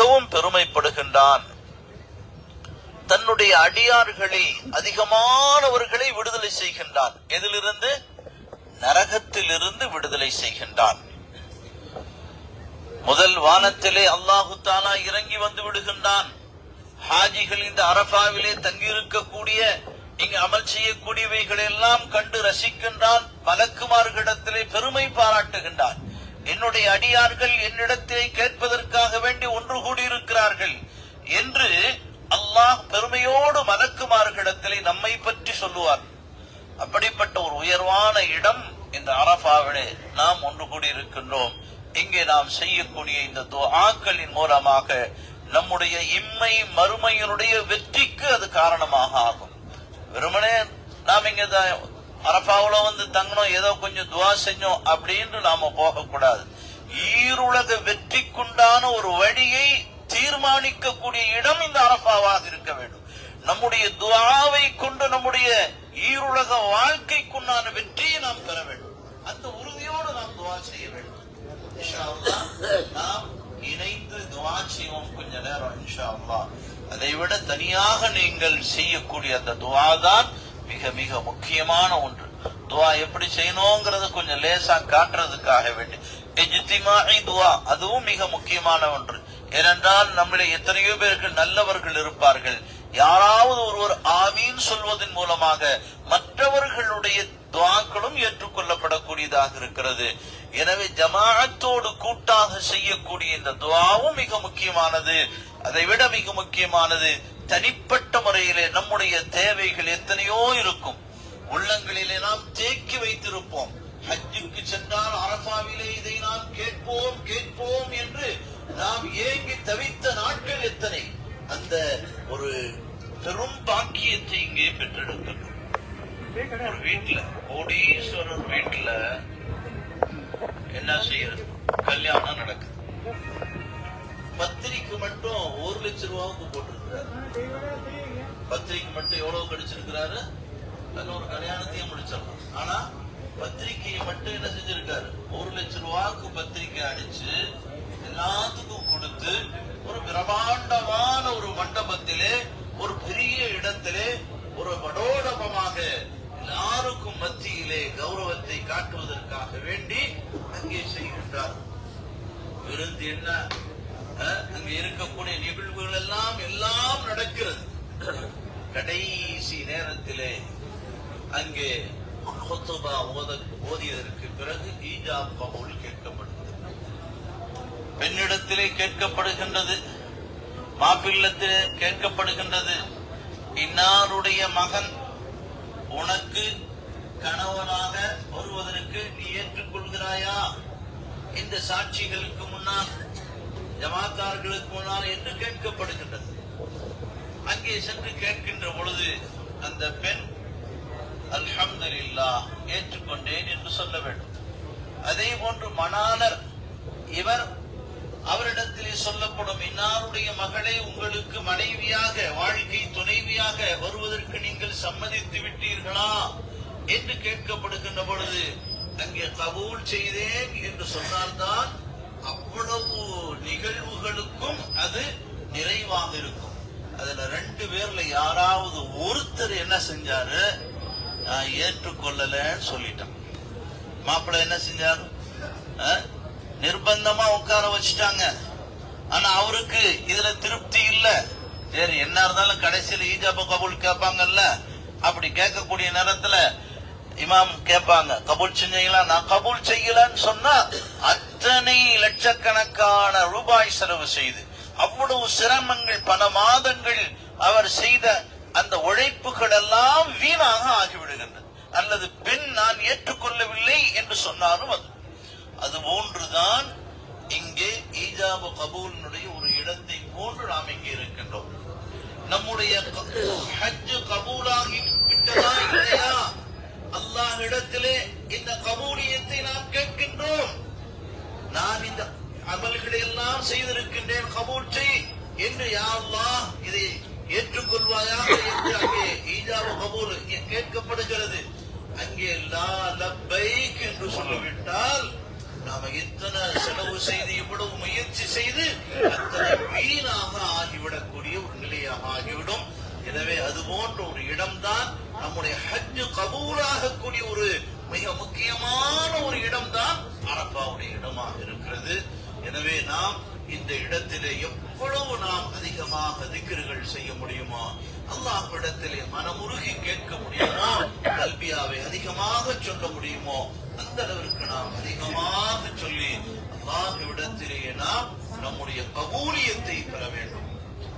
மிகவும் பெருமைப்படுகின்றான். தன்னுடைய அடியார்களை அதிகமானவர்களை விடுதலை செய்கின்றான். எதிலிருந்து? நரகத்திலிருந்து விடுதலை செய்கின்றான். முதல் வானத்திலே அல்லாஹு தாலா இறங்கி வந்து விடுகின்றான். ஹாஜிகள் இந்த அரபாவிலே தங்கியிருக்கக்கூடிய இங்கு அமல் செய்யக்கூடியவைகளை எல்லாம் கண்டு ரசிக்கின்றான். மலக்குமார்களிடத்திலே பெருமை பாராட்டுகின்றான். என்னுடைய அடியார்கள் என்னிடத்திலே கேட்பதற்காக வேண்டி ஒன்று கூடியிருக்கிறார்கள் என்று அல்லாஹ் பெருமையோடு மலக்குமார்களிடத்திலே நம்மை பற்றி சொல்லுவார். அப்படிப்பட்ட ஒரு உயர்வான இடம் இந்த அரபாவிலே நாம் ஒன்று கூடியிருக்கின்றோம். இங்கே நாம் செய்யக்கூடிய இந்த துஆக்களின் மூலமாக நம்முடைய இம்மை மறுமையினுடைய வெற்றிக்கு அது காரணமாக ஆகும். வெறுமனே நாம் இங்க அரபாவுல வந்து தங்கணும் ஏதோ கொஞ்சம் துவா செஞ்சோம் அப்படின்னு நாம போகக்கூடாது. ஈருலக வெற்றிக்குண்டான ஒரு வழியை தீர்மானிக்கக்கூடிய இடம் இந்த அரபாவாக இருக்க வேண்டும். நம்முடைய துவாவை கொண்டு நம்முடைய ஈருலக வாழ்க்கைக்குண்டான வெற்றியை நாம் பெற வேண்டும். அந்த உறுதியோடு நாம் துவா செய்ய வேண்டும். நாம் இணைந்து துவா செய்வோம் கொஞ்ச நேரம் இன்ஷா அல்லா அதை விட தனியாக நீங்கள் செய்யக்கூடிய அந்த துவா தான் மிக மிக முக்கியமான ஒன்று. துவா எப்படி செய்யணுங்கிறத கொஞ்சம் லேசா காட்டுறதுக்காக வேண்டி. இஜ்திமாஇ துவா அதுவும் மிக முக்கியமான ஒன்று. ஏனென்றால் நம்மள எத்தனையோ பேர்கள் நல்லவர்கள் இருப்பார்கள். யாராவது ஒருவர் ஆமீன் சொல்வதன் மூலமாக மற்றவர்களுடைய துவாக்களும் ஏற்றுக்கொள்ளப்படக்கூடியதாக இருக்கிறது. எனவே ஜமாஅத்தோடு கூட்டாக செய்யக்கூடிய இந்த துவாவும் மிக முக்கியமானது. அதை விட மிக முக்கியமானது தனிப்பட்ட வாழ்க்கையிலே நம்முடைய தேவைகள் எத்தனையோ இருக்கும். உள்ளங்களிலே நாம் தேக்கி வைத்திருப்போம். ஹஜ்ஜுக்கு சென்றால் அரபாவிலே இதை நாம் கேட்போம் கேட்போம் என்று நாம் ஏங்கி தவித்த நாட்கள் எத்தனை? அந்த ஒரு பெரும் பாக்கியத்தை இங்கே பெற்றெடுக்கின்றோம் ஒரு வீட்டுல கோடீஸ்வரர் வீட்டுல என்ன செய்யறது? கல்யாணம் நடக்குது. பத்திரிக்கை மட்டும் ஒரு லட்சம் ரூபாவுக்கு போட்டிருக்கிறார். பத்திரிக்கை மட்டும் எவ்வளவு கிடைச்சிருக்கிறாரு? நல்ல ஒரு கல்யாணத்தையும் முடிச்சிடலாம். ஆனா பத்திரிக்கையை மட்டும் என்ன செஞ்சிருக்காரு? ஒரு லட்சம் ரூபாய்க்கு பத்திரிக்கை அடிச்சு எல்லாத்துக்கும் கொடுத்து ஒரு பிரமாண்டமான ஒரு மண்டபத்திலே ஒரு பெரிய இடத்திலே ஒரு வடோடபமாக எல்லாருக்கும் மத்தியிலே கௌரவத்தை காட்டுவதற்காக வேண்டி அங்கே செய்கின்றார். விருந்து என்ன? அஹ், அங்கே இருக்கக்கூடிய நிகழ்வுகள் எல்லாம் எல்லாம் நடக்கிறது. கடைசி நேரத்திலே அங்கே ஹுத்துபா ஓத ஓதியதற்கு பிறகு ஈஜாப் கபூல் கேட்கப்படுகிறது. பெண்ணிடத்திலே கேட்கப்படுகின்றது மாப்பிள்ளத்திலே கேட்கப்படுகின்றது. இன்னாருடைய மகன் உனக்கு கணவனாக வருவதற்கு நீ ஏற்றுக்கொள்கிறாயா? இந்த சாட்சிகளுக்கு முன்னால் ஜமாத்தார்களுக்கு முன்னால் என்று கேட்கப்படுகின்றது. அங்கே சென்று கேட்கின்ற பொழுது அந்த பெண் அல்ஹம்துல்லா ஏற்றுக்கொண்டேன் என்று சொல்ல வேண்டும். அதே போன்று மணாளர் இவர் அவரிடத்திலே சொல்லப்படும் இன்னாருடைய மகளை உங்களுக்கு மனைவியாக வாழ்க்கை துணைவியாக வருவதற்கு நீங்கள் சம்மதித்து விட்டீர்களா? என்று கேட்கப்படுகின்ற பொழுது அங்கே கபூல் செய்தேன் என்று சொன்னால்தான் அவ்வளவு நிகழ்வுகளுக்கும் அது நிறைவாக இருக்கும். அதுல ரெண்டு பேர்ல யாராவது ஒருத்தர் என்ன செஞ்சாரு? நான் ஏற்றுக்கொள்ளலன்னு சொல்லிட்டான். மாப்பிள்ள என்ன செஞ்சாரு? நிர்பந்தமா உட்கார வச்சுட்டாங்க. ஆனா அவருக்கு இதுல திருப்தி இல்ல. சரி என்ன இருந்தாலும் கடைசியில ஈஜாப கபூல் கேட்பாங்கல்ல? அப்படி கேட்கக்கூடிய நேரத்துல இமாம் கேட்பாங்க கபூல் செஞ்சீங்களா? நான் கபூல் செய்யலன்னு சொன்னா அத்தனை லட்சக்கணக்கான ரூபாய் செலவு செய்து அவ்வளவு சிரமங்கள் பல மாதங்கள் அவர் செய்த அந்த உழைப்புகள் எல்லாம் வீணாக ஆகிவிடுகின்றது அல்லது பெண் நான் ஏற்றுக்கொள்ளவில்லை என்று சொன்னாலும் அது. அது போன்றுதான் இங்கே ஈஜாபு கபூலினுடைய ஒரு இடத்தை போன்று நாம் இங்கே இருக்கின்றோம். நம்முடைய ஹஜ் கபூலாகி விட்டதா இல்லையா? அல்லாஹ் இடத்திலே இந்த கபூல் அமல்களை எல்லாம் செய்திருக்கின்றேன் கபூல் செய் என்று யாருலா இதை ஏற்றுக்கொள்வாயாக என்று அங்கே ஈஜாவு கபூல் கேட்கப்படுகிறது. அங்கே லா என்று சொல்லிவிட்டால் நாம எத்தனை செலவு செய்து இவ்வளவு முயற்சி செய்து அத்தனை வீணாக ஆகிவிடக்கூடிய ஒரு நிலையாக ஆகிவிடும். எனவே அது போன்ற ஒரு இடம்தான் நம்முடைய ஹஜ் கபூலாகக்கூடிய ஒரு மிக முக்கியமான ஒரு இடம்தான். எனவே நாம் இந்த இடத்திலே எவ்வளவு நாம் அதிகமாக திக்ருகள் செய்ய முடியுமோ அல்லாஹ்விடத்திலே மனமுருகி கேட்க முடியுமோ கல்வியாவை அதிகமாக சொல்ல முடியுமோ அந்த அளவிற்கு நாம் அதிகமாக சொல்லி அல்லாஹ் இடத்திலேயே நாம் நம்முடைய கபூலியத்தை பெற வேண்டும்.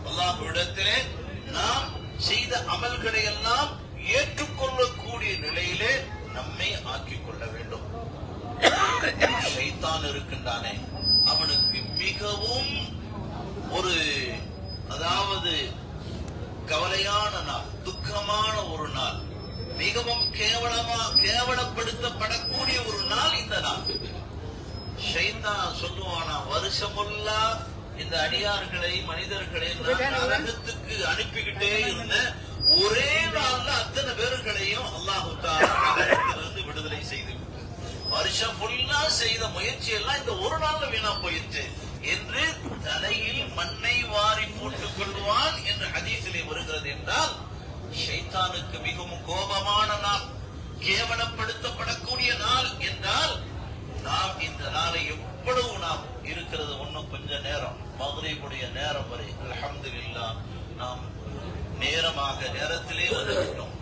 அல்லாஹ் இடத்திலே நாம் செய்த அமல்களை எல்லாம் ஏற்றுக்கொள்ளக்கூடிய நிலையிலே நம்மை ஆக்கிக் கொள்ள வேண்டும். ஷைத்தான் இருக்கின்றானே மிகவும் ஒரு அதாவது கவலையான நாள் துக்கமான ஒரு நாள் மிகவும் கேவலமா கேவலப்படுத்தப்படக்கூடிய ஒரு நாள் இந்த நாள். ஷைத்தான் சொல்லுவானா வருஷமுல்லா இந்த அடியார்களை மனிதர்களை நரகத்துக்கு அனுப்பிக்கிட்டே இருந்த ஒரே நாள்ல அத்தனை பேர்களையும் அல்லாஹு விடுதலை செய்து வருஷம் ஃபுல்லா செய்த முயற்சி எல்லாம் இந்த ஒரு நாள்ல கொள்வான் என்று ஹதீஸிலே வருகிறது என்றால் ஷைத்தானுக்கு மிகவும் கோபமான நாள் கேவலப்படுத்தப்படக்கூடிய நாள் என்றால் நாம் இந்த நாளை எவ்வளவு நாம் இருக்கிறது ஒன்னும் கொஞ்ச நேரம் மதுரையுடைய நேரம் வரை. அல்ஹம்துலில்லாஹ் நாம் நேரமாக நேரத்திலே வந்துவிட்டோம்.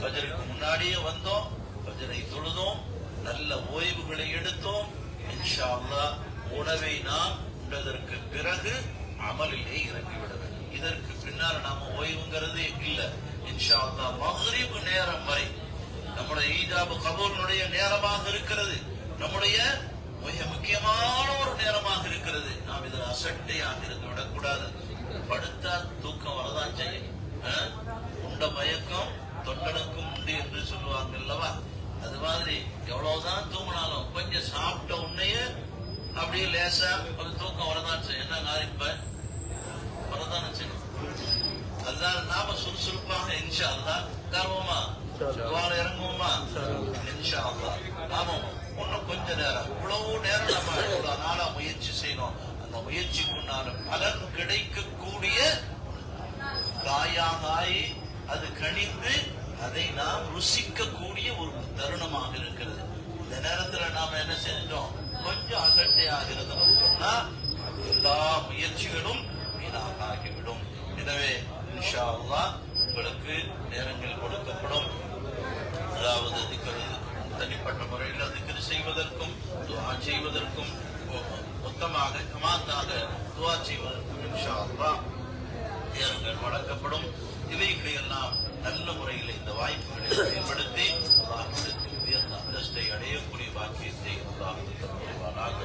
பஜருக்கு முன்னாடியே வந்தோம் பஜரை தொழுதோம் நல்ல ஓய்வுகளை எடுத்தோம். இன்ஷா அல்லா உணவை நாம் உண்டதற்கு பிறகு அமலிலே இறங்கிவிட இதற்கு பின்னால் நாம ஓய்வுங்கிறது இல்ல. இன்ஷா அல்லாஹ் நேரம் வரை நம்முடைய ஈஜாபு கபூலினுடைய நேரமாக இருக்கிறது. நம்முடைய மிக முக்கியமான ஒரு நேரமாக இருக்கிறது. நாம் இதில் அசட்டையாக இருந்து விடக்கூடாது. படுத்தா தூக்கம் வரதான் செய்யும். ஆ? உண்ட மயக்கம் தொண்டனுக்கும் உண்டு என்று சொல்லுவாங்க அல்லவா? அது மாதிரி எவ்வளவுதான் தூங்கினாலும் கொஞ்சம் சாப்பிட்ட உன்னையே அப்படியே லேசா ஒரு தூக்கம் வரதான் செய்யும் என்ன நாரிப்ப வரதானே செய்யும் அதுதான் நாம சுறுசுறுப்பாக இன்ஷா கர்வமா துவால இறங்குவோமா இன்ஷா ஆமாம் இன்னும் கொஞ்ச நேரம் இவ்வளவு நேரம் நம்ம இவ்வளவு நாளா முயற்சி செய்யணும் அந்த முயற்சிக்குண்டான பலன் கிடைக்கக்கூடிய காயாகாய் அது கனிந்து அதை நாம் ருசிக்கக்கூடிய ஒரு தருணமாக இருக்கிறது இந்த நேரத்துல நாம என்ன செஞ்சோம் கொஞ்சம் அகட்டை ஆகிறதுன்னு சொன்னா எல்லா முயற்சிகளும் வீணாக ஆகிவிடும் எனவே இன்ஷா அல்லாஹ் உங்களுக்கு நேரங்கள் கொடுக்கப்படும் அதாவது திக்ரு தனிப்பட்ட முறையில் திக்ரு செய்வதற்கும் துவா செய்வதற்கும் மொ- மொத்தமாக ஜமாத்தாக துவா செய்வதற்கும் இன்ஷா அல்லாஹ் வழங்கப்படும். இவைகளையெல்லாம் நல்ல முறையில் இந்த வாய்ப்புகளை பயன்படுத்தி அல்லாஹ்விடத்தில் உயர்ந்த அந்தஸ்தை அடையக்கூடிய வாக்கியத்தை அல்லாஹ் தருவானாக.